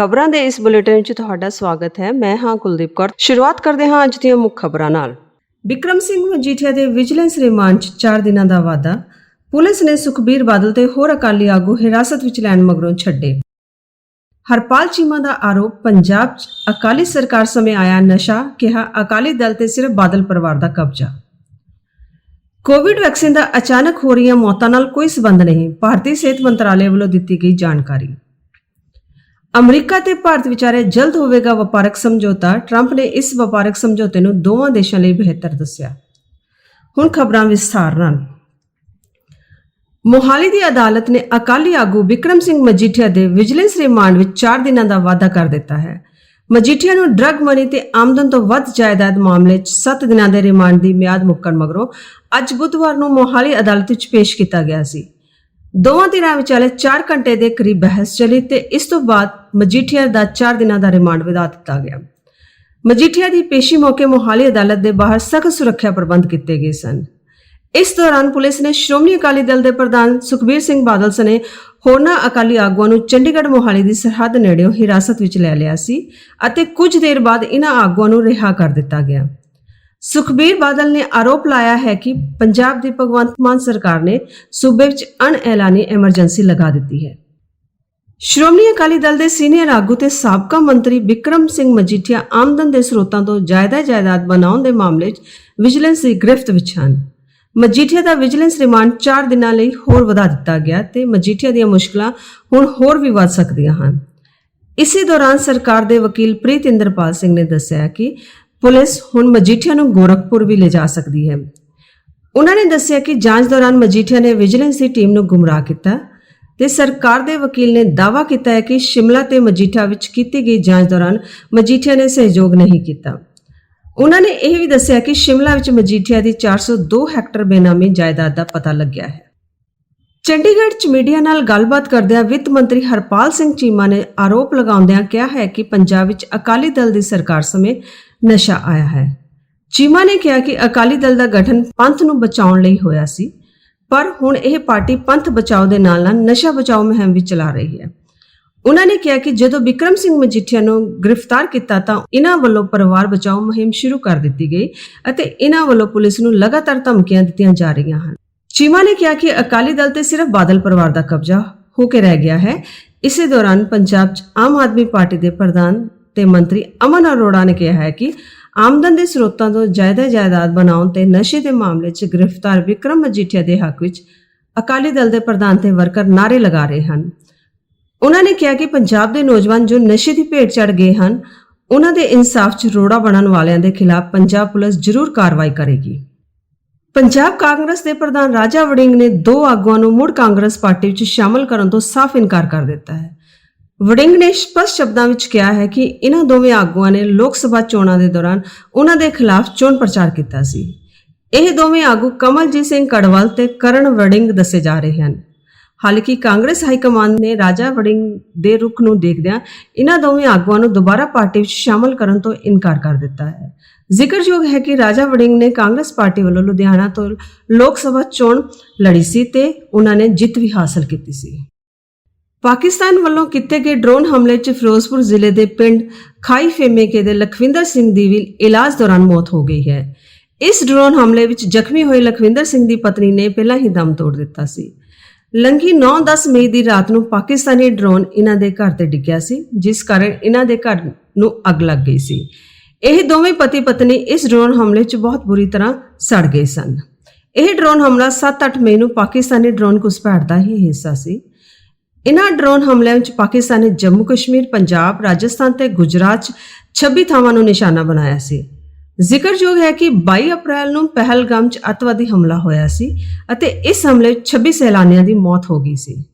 ਖਬਰਾਂ ਦੇ ਇਸ ਬੁਲੇਟਿਨ ਵਿੱਚ ਤੁਹਾਡਾ ਸਵਾਗਤ ਹੈ। ਮੈਂ ਹਾਂ ਕੁਲਦੀਪ ਕੌਰ। ਸ਼ੁਰੂਆਤ ਕਰਦੇ ਹਾਂ ਅੱਜ ਦੀਆਂ ਮੁੱਖ ਖਬਰਾਂ ਨਾਲ। ਵਿਕਰਮ ਸਿੰਘ ਮਜੀਠੀਆ ਦੇ ਵਿਜੀਲੈਂਸ ਰਿਮਾਂਡ 'ਚ 4 ਦਿਨਾਂ ਦਾ ਵਾਅਦਾ। ਪੁਲਿਸ ਨੇ ਸੁਖਬੀਰ ਬਾਦਲ ਤੇ ਹੋਰ ਅਕਾਲੀ ਆਗੂ ਹਿਰਾਸਤ ਵਿੱਚ ਲੈਣ ਮਗਰੋਂ ਛੱਡੇ। ਹਰਪਾਲ ਚੀਮਾ ਦਾ ਆਰੋਪ, ਪੰਜਾਬ 'ਚ ਅਕਾਲੀ ਸਰਕਾਰ ਸਮੇਂ ਆਇਆ ਨਸ਼ਾ, ਕਿਹਾ ਅਕਾਲੀ ਦਲ ਤੇ ਸਿਰਫ ਬਾਦਲ ਪਰਿਵਾਰ ਦਾ ਕਬਜ਼ਾ। ਕੋਵਿਡ ਵੈਕਸੀਨ ਦਾ ਅਚਾਨਕ ਹੋ ਰਹੀਆਂ ਮੌਤਾਂ ਨਾਲ ਕੋਈ ਸਬੰਧ ਨਹੀਂ। ਭਾਰਤੀ ਸਿਹਤ ਮੰਤਰਾਲੇ ਵੱਲੋਂ ਦਿੱਤੀ ਗਈ ਜਾਣਕਾਰੀ। ਅਮਰੀਕਾ ਤੇ ਭਾਰਤ ਵਿਚਾਰੇ ਜਲਦ ਹੋਵੇਗਾ ਵਪਾਰਕ ਸਮਝੌਤਾ। ਟਰੰਪ ਨੇ ਇਸ ਵਪਾਰਕ ਸਮਝੌਤੇ ਨੂੰ ਦੋਵਾਂ ਦੇਸ਼ਾਂ ਲਈ ਬਿਹਤਰ ਦੱਸਿਆ। ਹੁਣ ਖਬਰਾਂ ਵਿਸਥਾਰ ਨਾਲ ਮੋਹਾਲੀ ਦੀ ਅਦਾਲਤ ਨੇ ਅਕਾਲੀ ਆਗੂ ਵਿਕਰਮ ਸਿੰਘ ਮਜੀਠੀਆ ਦੇ ਵਿਜੀਲੈਂਸ ਰਿਮਾਂਡ ਵਿੱਚ 4 ਦਿਨਾਂ ਦਾ ਵਾਅਦਾ ਕਰ ਦਿੱਤਾ ਹੈ। ਮਜੀਠੀਆ ਨੂੰ ਡਰੱਗ ਮਨੀ ਤੇ ਆਮਦਨ ਤੋਂ ਵੱਧ ਜਾਇਦਾਦ ਮਾਮਲੇ 'ਚ 7 ਦਿਨਾਂ ਦੇ ਰਿਮਾਂਡ ਦੀ ਮਿਆਦ ਮੁੱਕਣ ਮਗਰੋਂ ਅੱਜ ਬੁੱਧਵਾਰ ਨੂੰ ਮੋਹਾਲੀ ਅਦਾਲਤ ਵਿੱਚ ਪੇਸ਼ ਕੀਤਾ ਗਿਆ ਸੀ। ਦੋਵਾਂ ਧਿਰਾਂ ਵਿਚਾਲੇ 4 ਘੰਟੇ ਦੇ ਕਰੀਬ ਬਹਿਸ ਚੱਲੀ ਤੇ ਇਸ ਤੋਂ ਬਾਅਦ ਮਜੀਠੀਆ ਦਾ 4 ਦਿਨਾਂ ਦਾ ਰਿਮਾਂਡ ਵਧਾ ਦਿੱਤਾ ਗਿਆ। ਮਜੀਠੀਆ ਦੀ ਪੇਸ਼ੀ ਮੌਕੇ ਮੋਹਾਲੀ ਅਦਾਲਤ ਦੇ ਬਾਹਰ ਸਖਤ ਸੁਰੱਖਿਆ ਪ੍ਰਬੰਧ ਕੀਤੇ ਗਏ ਸਨ। ਇਸ ਦੌਰਾਨ ਪੁਲਿਸ ਨੇ ਸ਼੍ਰੋਮਣੀ ਅਕਾਲੀ ਦਲ ਦੇ ਪ੍ਰਧਾਨ ਸੁਖਬੀਰ ਸਿੰਘ ਬਾਦਲ ਸਣੇ ਹੋਰਨਾਂ ਅਕਾਲੀ ਆਗੂਆਂ ਨੂੰ ਚੰਡੀਗੜ੍ਹ ਮੋਹਾਲੀ ਦੀ ਸਰਹੱਦ ਨੇੜਿਓਂ ਹਿਰਾਸਤ ਵਿੱਚ ਲੈ ਲਿਆ ਸੀ ਅਤੇ ਕੁਝ ਦੇਰ ਬਾਅਦ ਇਹਨਾਂ ਆਗੂਆਂ ਨੂੰ ਰਿਹਾ ਕਰ ਦਿੱਤਾ ਗਿਆ। ਸੁਖਬੀਰ ਬਾਦਲ ਨੇ ਆਰੋਪ ਲਾਇਆ ਹੈ ਕਿ ਪੰਜਾਬ ਦੀ ਭਗਵੰਤ ਮਾਨ ਸਰਕਾਰ ਨੇ ਸੂਬੇ ਵਿੱਚ ਅਣਐਲਾਨੀ ਐਮਰਜੈਂਸੀ ਲਗਾ ਦਿੱਤੀ ਹੈ। ਸ਼੍ਰੋਮਣੀ ਅਕਾਲੀ ਦਲ ਦੇ ਸੀਨੀਅਰ ਆਗੂ ਤੇ ਸਾਬਕਾ ਮੰਤਰੀ ਵਿਕਰਮ ਸਿੰਘ ਮਜੀਠੀਆ ਆਮਦਨ ਦੇ ਸਰੋਤਾਂ ਤੋਂ ਜਾਇਦਾਦ ਜਾਇਦਾਦ ਬਣਾਉਣ ਦੇ ਮਾਮਲੇ 'ਚ ਵਿਜੀਲੈਂਸ ਦੀ ਗ੍ਰਿਫਤ ਵਿੱਚ ਹਨ। ਮਜੀਠੀਆ ਦਾ ਵਿਜੀਲੈਂਸ ਰਿਮਾਂਡ 4 ਦਿਨਾਂ ਲਈ ਹੋਰ ਵਧਾ ਦਿੱਤਾ ਗਿਆ ਤੇ ਮਜੀਠੀਆ ਦੀਆਂ ਮੁਸ਼ਕਲਾਂ ਹੁਣ ਹੋਰ ਵੀ ਵੱਧ ਸਕਦੀਆਂ ਹਨ। ਇਸੇ ਦੌਰਾਨ ਸਰਕਾਰ ਦੇ ਵਕੀਲ ਪ੍ਰੀਤ ਇੰਦਰਪਾਲ ਸਿੰਘ ਨੇ ਦੱਸਿਆ ਕਿ ਪੁਲਿਸ ਹੁਣ ਮਜੀਠੀਆ ਨੂੰ ਗੋਰਖਪੁਰ ਵੀ ਲਿਜਾ ਸਕਦੀ ਹੈ। ਉਹਨਾਂ ਨੇ ਦੱਸਿਆ ਕਿ ਜਾਂਚ ਦੌਰਾਨ ਮਜੀਠੀਆ ਨੇ ਵਿਜੀਲੈਂਸ ਦੀ ਟੀਮ ਨੂੰ ਗੁੰਮਰਾਹ ਕੀਤਾ ਤੇ ਸਰਕਾਰ ਦੇ ਵਕੀਲ ਨੇ ਦਾਅਵਾ ਕੀਤਾ ਹੈ ਕਿ ਸ਼ਿਮਲਾ ਤੇ ਮਜੀਠਾ ਵਿੱਚ ਕੀਤੀ ਗਈ ਜਾਂਚ ਦੌਰਾਨ ਮਜੀਠੀਆ ਨੇ ਸਹਿਯੋਗ ਨਹੀਂ ਕੀਤਾ। ਉਹਨਾਂ ਨੇ ਇਹ ਵੀ ਦੱਸਿਆ ਕਿ ਸ਼ਿਮਲਾ ਵਿੱਚ ਮਜੀਠੀਆ ਦੀ 402 ਹੈਕਟਰ ਬੇਨਾਮੀ ਜਾਇਦਾਦ ਦਾ ਪਤਾ ਲੱਗਿਆ ਹੈ। ਚੰਡੀਗੜ੍ਹ 'ਚ ਮੀਡੀਆ ਨਾਲ ਗੱਲਬਾਤ ਕਰਦਿਆਂ ਵਿੱਤ ਮੰਤਰੀ ਹਰਪਾਲ ਸਿੰਘ ਚੀਮਾ ਨੇ ਆਰੋਪ ਲਗਾਉਂਦਿਆਂ ਕਿਹਾ ਹੈ ਕਿ ਪੰਜਾਬ ਵਿੱਚ ਅਕਾਲੀ ਦਲ ਦੀ ਸਰਕਾਰ ਸਮੇਂ ਨਸ਼ਾ ਆਇਆ ਹੈ। ਚੀਮਾ ਨੇ ਕਿਹਾ ਕਿ ਅਕਾਲੀ ਦਲ ਦਾ ਗਠਨ ਪੰਥ ਨੂੰ ਬਚਾਉਣ ਲਈ ਹੋਇਆ ਸੀ, ਪਰ ਹੁਣ ਇਹ ਪਾਰਟੀ ਪੰਥ ਬਚਾਓ ਦੇ ਨਾਲ ਨਾਲ ਨਸ਼ਾ ਬਚਾਓ ਮੁਹਿੰਮ ਵੀ ਚਲਾ ਰਹੀ ਹੈ। ਉਹਨਾਂ ਨੇ ਕਿਹਾ ਕਿ ਜਦੋਂ ਵਿਕਰਮ ਸਿੰਘ ਮਜੀਠੀਆ ਨੂੰ ਗ੍ਰਿਫਤਾਰ ਕੀਤਾ ਤਾਂ ਇਹਨਾਂ ਵੱਲੋਂ ਪਰਿਵਾਰ ਬਚਾਓ ਮੁਹਿੰਮ ਸ਼ੁਰੂ ਕਰ ਦਿੱਤੀ ਗਈ ਅਤੇ ਇਹਨਾਂ ਵੱਲੋਂ ਪੁਲਿਸ ਨੂੰ ਲਗਾਤਾਰ ਧਮਕੀਆਂ ਦਿੱਤੀਆਂ ਜਾ ਰਹੀਆਂ ਹਨ। ਚੀਮਾ ਨੇ ਕਿਹਾ ਕਿ ਅਕਾਲੀ ਦਲ ਤੇ ਸਿਰਫ ਬਾਦਲ ਪਰਿਵਾਰ ਦਾ ਕਬਜ਼ਾ ਹੋ ਕੇ ਰਹਿ ਗਿਆ ਹੈ। ਇਸੇ ਦੌਰਾਨ ਪੰਜਾਬ 'ਚ ਆਮ ਆਦਮੀ ਪਾਰਟੀ ਦੇ ਪ੍ਰਧਾਨ ਤੇ ਮੰਤਰੀ ਅਮਨ ਅਰੋੜਾ ਨੇ ਕਿਹਾ ਹੈ ਕਿ ਆਮਦਨ ਦੇ ਸਰੋਤਾਂ ਤੋਂ ਜਾਇਦਾਦ ਜਾਇਦਾਦ ਬਣਾਉਣ ਤੇ ਨਸ਼ੇ ਦੇ ਮਾਮਲੇ 'ਚ ਗ੍ਰਿਫਤਾਰ ਵਿਕਰਮ ਮਜੀਠੀਆ ਦੇ ਹੱਕ ਵਿੱਚ ਅਕਾਲੀ ਦਲ ਦੇ ਪ੍ਰਧਾਨ ਤੇ ਵਰਕਰ ਨਾਰੇ ਲਗਾ ਰਹੇ ਹਨ। ਉਹਨਾਂ ਨੇ ਕਿਹਾ ਕਿ ਪੰਜਾਬ ਦੇ ਨੌਜਵਾਨ ਜੋ ਨਸ਼ੇ ਦੀ ਭੇਟ ਚੜ ਗਏ ਹਨ, ਉਹਨਾਂ ਦੇ ਇਨਸਾਫ 'ਚ ਰੋੜਾ ਬਣਨ ਵਾਲਿਆਂ ਦੇ ਖਿਲਾਫ ਪੰਜਾਬ ਪੁਲਿਸ ਜ਼ਰੂਰ ਕਾਰਵਾਈ ਕਰੇਗੀ। ਪੰਜਾਬ ਕਾਂਗਰਸ ਦੇ ਪ੍ਰਧਾਨ ਰਾਜਾ ਵੜਿੰਗ ਨੇ ਦੋ ਆਗੂਆਂ ਨੂੰ ਮੁੜ ਕਾਂਗਰਸ ਪਾਰਟੀ ਵਿੱਚ ਸ਼ਾਮਲ ਕਰਨ ਤੋਂ ਸਾਫ਼ ਇਨਕਾਰ ਕਰ ਦਿੱਤਾ ਹੈ। ਵੜਿੰਗ ਨੇ ਸਪਸ਼ਟ ਸ਼ਬਦਾਂ ਵਿੱਚ ਕਿਹਾ ਹੈ ਕਿ ਇਹਨਾਂ ਦੋਵੇਂ ਆਗੂਆਂ ਨੇ ਲੋਕ ਸਭਾ ਚੋਣਾਂ ਦੇ ਦੌਰਾਨ ਉਹਨਾਂ ਦੇ ਖਿਲਾਫ ਚੋਣ ਪ੍ਰਚਾਰ ਕੀਤਾ ਸੀ। ਇਹ ਦੋਵੇਂ ਆਗੂ ਕਮਲਜੀਤ ਸਿੰਘ ਕੜਵਾਲ ਤੇ ਕਰਨ ਵੜਿੰਗ ਦੱਸੇ ਜਾ ਰਹੇ ਹਨ। ਹਾਲਾਂਕਿ ਕਾਂਗਰਸ ਹਾਈ ਕਮਾਂਡ ਨੇ ਰਾਜਾ ਵੜਿੰਗ ਦੇ ਰੁਖ ਨੂੰ ਦੇਖਦਿਆਂ ਇਹਨਾਂ ਦੋਵੇਂ ਆਗੂਆਂ ਨੂੰ ਦੁਬਾਰਾ ਪਾਰਟੀ ਵਿੱਚ ਸ਼ਾਮਲ ਕਰਨ ਤੋਂ ਇਨਕਾਰ ਕਰ ਦਿੱਤਾ ਹੈ। ਜ਼ਿਕਰਯੋਗ ਹੈ ਕਿ ਰਾਜਾ ਵੜਿੰਗ ਨੇ ਕਾਂਗਰਸ ਪਾਰਟੀ ਵੱਲੋਂ ਲੁਧਿਆਣਾ ਤੋਂ ਲੋਕ ਸਭਾ ਚੋਣ ਲੜੀ ਸੀ ਤੇ ਉਹਨਾਂ ਨੇ ਜਿੱਤ ਵੀ ਹਾਸਲ ਕੀਤੀ ਸੀ। ਪਾਕਿਸਤਾਨ ਵੱਲੋਂ ਕੀਤੇ ਗਏ ਡਰੋਨ ਹਮਲੇ 'ਚ ਫਿਰੋਜ਼ਪੁਰ ਜ਼ਿਲ੍ਹੇ ਦੇ ਪਿੰਡ ਖਾਈ ਫੇਮੇਕੇ ਦੇ ਲਖਵਿੰਦਰ ਸਿੰਘ ਦੀ ਵੀ ਇਲਾਜ ਦੌਰਾਨ ਮੌਤ ਹੋ ਗਈ ਹੈ। ਇਸ ਡਰੋਨ ਹਮਲੇ ਵਿੱਚ ਜ਼ਖਮੀ ਹੋਏ ਲਖਵਿੰਦਰ ਸਿੰਘ ਦੀ ਪਤਨੀ ਨੇ ਪਹਿਲਾਂ ਹੀ ਦਮ ਤੋੜ ਦਿੱਤਾ ਸੀ। ਲੰਗੀ 9-10 ਮਈ ਦੀ ਰਾਤ ਨੂੰ ਪਾਕਿਸਤਾਨੀ ਡਰੋਨ ਇਹਨਾਂ ਦੇ ਘਰ ਤੇ ਡਿੱਗਿਆ ਸੀ, ਜਿਸ ਕਾਰਨ ਇਹਨਾਂ ਦੇ ਘਰ ਨੂੰ ਅੱਗ ਲੱਗ ਗਈ ਸੀ। ਇਹ ਦੋਵੇਂ ਪਤੀ ਪਤਨੀ ਇਸ ਡਰੋਨ ਹਮਲੇ 'ਚ ਬਹੁਤ ਬੁਰੀ ਤਰ੍ਹਾਂ ਸੜ ਗਏ ਸਨ। ਇਹ ਡਰੋਨ ਹਮਲਾ 7-8 ਮਈ ਨੂੰ ਪਾਕਿਸਤਾਨੀ ਡਰੋਨ ਘੁਸਪੈਠ ਦਾ ਹੀ ਹਿੱਸਾ ਸੀ। ਇਨ੍ਹਾਂ ਡਰੋਨ ਹਮਲਿਆਂ ਵਿੱਚ ਪਾਕਿਸਤਾਨ ਨੇ ਜੰਮੂ ਕਸ਼ਮੀਰ, ਪੰਜਾਬ, ਰਾਜਸਥਾਨ ਤੇ ਗੁਜਰਾਤ 'ਚ 26 ਥਾਵਾਂ ਨੂੰ ਨਿਸ਼ਾਨਾ ਬਣਾਇਆ ਸੀ। ਜ਼ਿਕਰਯੋਗ ਹੈ ਕਿ 22 ਅਪ੍ਰੈਲ ਨੂੰ ਪਹਿਲਗਾਮ 'ਚ ਅੱਤਵਾਦੀ ਹਮਲਾ ਹੋਇਆ ਸੀ ਅਤੇ ਇਸ ਹਮਲੇ 'ਚ 26 ਸੈਲਾਨੀਆਂ ਦੀ ਮੌਤ ਹੋ ਗਈ ਸੀ।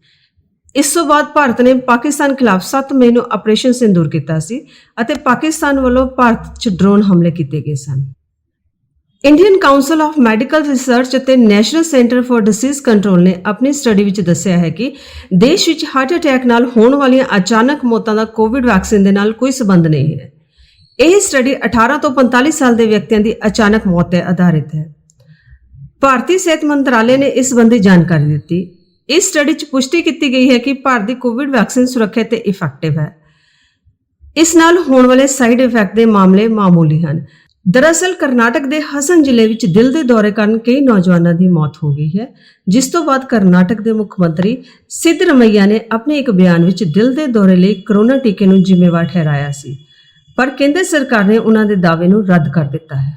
ਇਸ ਤੋਂ ਬਾਅਦ ਭਾਰਤ ਨੇ ਪਾਕਿਸਤਾਨ ਖਿਲਾਫ 7 ਮਈ ਨੂੰ ਆਪਰੇਸ਼ਨ ਸਿੰਦੂਰ ਕੀਤਾ ਸੀ ਅਤੇ ਪਾਕਿਸਤਾਨ ਵੱਲੋਂ ਭਾਰਤ 'ਚ ਡਰੋਨ ਹਮਲੇ ਕੀਤੇ ਗਏ ਸਨ। Indian council of medical research ਅਤੇ national centre for disease control ਨੇ ਆਪਣੀ ਸਟੱਡੀ ਵਿੱਚ ਦੱਸਿਆ ਹੈ ਕਿ ਦੇਸ਼ ਵਿੱਚ ਹਾਰਟ ਅਟੈਕ ਨਾਲ ਹੋਣ ਵਾਲੀਆਂ ਅਚਾਨਕ ਮੌਤਾਂ ਦਾ ਕੋਵਿਡ ਵੈਕਸੀਨ ਦੇ ਨਾਲ ਕੋਈ ਸੰਬੰਧ ਨਹੀਂ ਹੈ। ਇਹ ਸਟੱਡੀ 18 ਤੋਂ 45 ਸਾਲ ਦੇ ਵਿਅਕਤੀਆਂ ਦੀ ਅਚਾਨਕ ਮੌਤ ਤੇ ਆਧਾਰਿਤ ਹੈ। ਭਾਰਤੀ ਸਿਹਤ ਮੰਤਰਾਲੇ ਨੇ ਇਸ ਸੰਬੰਧੀ ਜਾਣਕਾਰੀ ਦਿੱਤੀ। ਇਸ ਸਟੱਡੀ 'ਚ ਪੁਸ਼ਟੀ ਕੀਤੀ ਗਈ ਹੈ ਕਿ ਭਾਰਤ ਦੀ ਕੋਵਿਡ ਵੈਕਸੀਨ ਸੁਰੱਖਿਅਤ ਤੇ ਇਫੈਕਟਿਵ ਹੈ। ਇਸ ਨਾਲ ਹੋਣ ਵਾਲੇ ਸਾਈਡ ਇਫੈਕਟ ਦੇ ਮਾਮਲੇ ਮਾਮੂਲੀ ਹਨ। ਦਰਅਸਲ ਕਰਨਾਟਕ ਦੇ ਹਸਨ ਜ਼ਿਲ੍ਹੇ ਵਿੱਚ ਦਿਲ ਦੇ ਦੌਰੇ ਕਾਰਨ ਕਈ ਨੌਜਵਾਨਾਂ ਦੀ ਮੌਤ ਹੋ ਗਈ ਹੈ, ਜਿਸ ਤੋਂ ਬਾਅਦ ਕਰਨਾਟਕ ਦੇ ਮੁੱਖ ਮੰਤਰੀ ਸਿੱਧਰਮਈਆ ਨੇ ਆਪਣੇ ਇੱਕ ਬਿਆਨ ਵਿੱਚ ਦਿਲ ਦੇ ਦੌਰੇ ਲਈ ਕਰੋਨਾ ਟੀਕੇ ਨੂੰ ਜ਼ਿੰਮੇਵਾਰ ਠਹਿਰਾਇਆ ਸੀ, ਪਰ ਕੇਂਦਰ ਸਰਕਾਰ ਨੇ ਉਹਨਾਂ ਦੇ ਦਾਅਵੇ ਨੂੰ ਰੱਦ ਕਰ ਦਿੱਤਾ ਹੈ।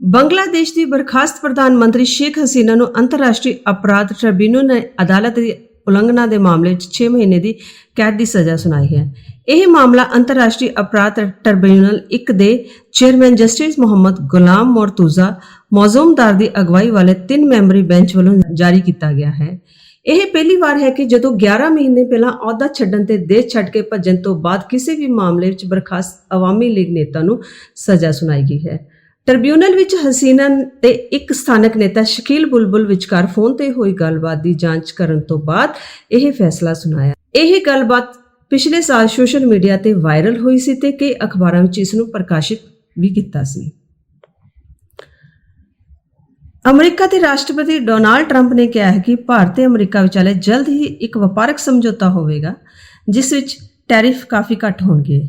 ਬੰਗਲਾਦੇਸ਼ ਦੀ ਬਰਖਾਸਤ ਪ੍ਰਧਾਨ ਮੰਤਰੀ ਸ਼ੇਖ ਹਸੀਨਾ ਨੂੰ ਅੰਤਰਰਾਸ਼ਟਰੀ ਅਪਰਾਧ ਟ੍ਰਿਬਿਊਨਲ ਨੇ ਅਦਾਲਤ ਦੀ ਉਲੰਘਣਾ ਦੇ ਮਾਮਲੇ ਵਿੱਚ 6 ਮਹੀਨੇ ਦੀ ਕੈਦ ਦੀ ਸਜ਼ਾ ਸੁਣਾਈ ਹੈ। ਇਹ ਮਾਮਲਾ ਅੰਤਰਰਾਸ਼ਟਰੀ ਅਪਰਾਧ ਟ੍ਰਿਬਿਊਨਲ 1 ਦੇ ਚੇਅਰਮੈਨ ਜਸਟਿਸ ਮੁਹੰਮਦ ਗੁਲਾਮ ਮੋਰਤੂਜ਼ਾ ਮੌਜ਼ੂਮਦਾਰ ਦੀ ਅਗਵਾਈ ਵਾਲੇ ਤਿੰਨ ਮੈਂਬਰੀ ਬੈਂਚ ਵੱਲੋਂ ਜਾਰੀ ਕੀਤਾ ਗਿਆ ਹੈ। ਇਹ ਪਹਿਲੀ ਵਾਰ ਹੈ ਕਿ ਜਦੋਂ 11 ਮਹੀਨੇ ਪਹਿਲਾਂ ਅਹੁਦਾ ਛੱਡਣ ਤੇ ਦੇਸ਼ ਛੱਡ ਕੇ ਭੱਜਣ ਤੋਂ ਬਾਅਦ ਕਿਸੇ ਵੀ ਮਾਮਲੇ ਵਿੱਚ ਬਰਖਾਸਤ ਅਵਾਮੀ ਲੀਗ ਨੇਤਾ ਨੂੰ ਸਜ਼ਾ ਸੁਣਾਈ ਗਈ ਹੈ। ਟ੍ਰਿਬਿਊਨਲ ਵਿੱਚ ਹਸੀਨਾ ਤੇ ਇੱਕ ਸਥਾਨਕ ਨੇਤਾ ਸ਼ਕੀਲ ਬੁਲਬੁਲ ਵਿਚਕਾਰ ਫੋਨ ਤੇ ਹੋਈ ਗੱਲਬਾਤ ਦੀ ਜਾਂਚ ਕਰਨ ਤੋਂ ਬਾਅਦ ਇਹ ਫੈਸਲਾ ਸੁਣਾਇਆ। ਇਹ ਗੱਲਬਾਤ ਪਿਛਲੇ ਸਾਲ ਸੋਸ਼ਲ ਮੀਡੀਆ ਤੇ ਵਾਇਰਲ ਹੋਈ ਸੀ ਤੇ ਕਈ ਅਖਬਾਰਾਂ ਵਿੱਚ ਇਸ ਨੂੰ ਪ੍ਰਕਾਸ਼ਿਤ ਵੀ ਕੀਤਾ ਸੀ। ਅਮਰੀਕਾ ਦੇ ਰਾਸ਼ਟਰਪਤੀ ਡੋਨਾਲਡ ਟਰੰਪ ਨੇ ਕਿਹਾ ਹੈ ਕਿ ਭਾਰਤ ਤੇ ਅਮਰੀਕਾ ਵਿਚਾਲੇ ਜਲਦ ਹੀ ਇੱਕ ਵਪਾਰਕ ਸਮਝੌਤਾ ਹੋਵੇਗਾ, ਜਿਸ ਵਿੱਚ ਟੈਰਿਫ ਕਾਫੀ ਘੱਟ ਹੋਣਗੇ।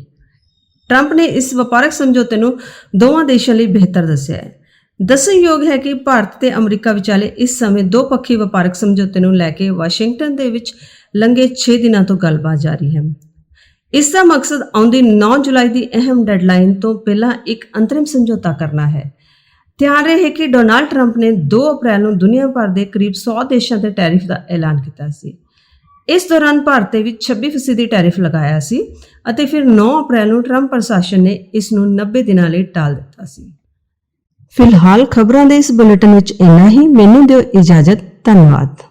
ਟਰੰਪ ਨੇ ਇਸ ਵਪਾਰਕ ਸਮਝੌਤੇ ਨੂੰ ਦੋਵਾਂ ਦੇਸ਼ਾਂ ਲਈ ਬਿਹਤਰ ਦੱਸਿਆ ਹੈ। ਦੱਸਣਯੋਗ ਹੈ ਕਿ ਭਾਰਤ ਤੇ ਅਮਰੀਕਾ ਵਿਚਾਲੇ ਇਸ ਸਮੇਂ ਦੋ ਪੱਖੀ ਵਪਾਰਕ ਸਮਝੌਤੇ ਨੂੰ ਲੈ ਕੇ ਵਾਸ਼ਿੰਗਟਨ ਦੇ ਵਿੱਚ ਲੰਘੇ 6 ਦਿਨਾਂ ਤੋਂ ਗੱਲਬਾਤ ਜਾਰੀ ਹੈ। ਇਸ ਦਾ ਮਕਸਦ ਆਉਂਦੀ 9 ਜੁਲਾਈ ਦੀ ਅਹਿਮ ਡੈਡਲਾਈਨ ਤੋਂ ਪਹਿਲਾਂ ਇੱਕ ਅੰਤਰਿਮ ਸਮਝੌਤਾ ਕਰਨਾ ਹੈ। ਧਿਆਨ ਰਹੇ ਕਿ ਡੋਨਾਲਡ ਟਰੰਪ ਨੇ 2 ਅਪ੍ਰੈਲ ਨੂੰ ਦੁਨੀਆ ਭਰ ਦੇ ਕਰੀਬ 100 ਦੇਸ਼ਾਂ ਤੇ ਟੈਰਿਫ ਦਾ ਐਲਾਨ ਕੀਤਾ ਸੀ। ਇਸ ਦੌਰਾਨ ਭਾਰਤ ਤੇ ਵੀ 26% ਦੀ ਟੈਰਿਫ ਲਗਾਇਆ ਸੀ ਅਤੇ ਫਿਰ 9 ਅਪ੍ਰੈਲ ਨੂੰ ਟਰੰਪ ਪ੍ਰਸ਼ਾਸਨ ਨੇ ਇਸ ਨੂੰ 90 ਦਿਨਾਂ ਲਈ ਟਾਲ ਦਿੱਤਾ ਸੀ। ਫਿਲਹਾਲ ਖਬਰਾਂ ਦੇ ਇਸ ਬੁਲੇਟਿਨ ਵਿੱਚ ਇੰਨਾ ਹੀ। ਮੈਨੂੰ ਦਿਓ ਇਜਾਜ਼ਤ। ਧੰਨਵਾਦ।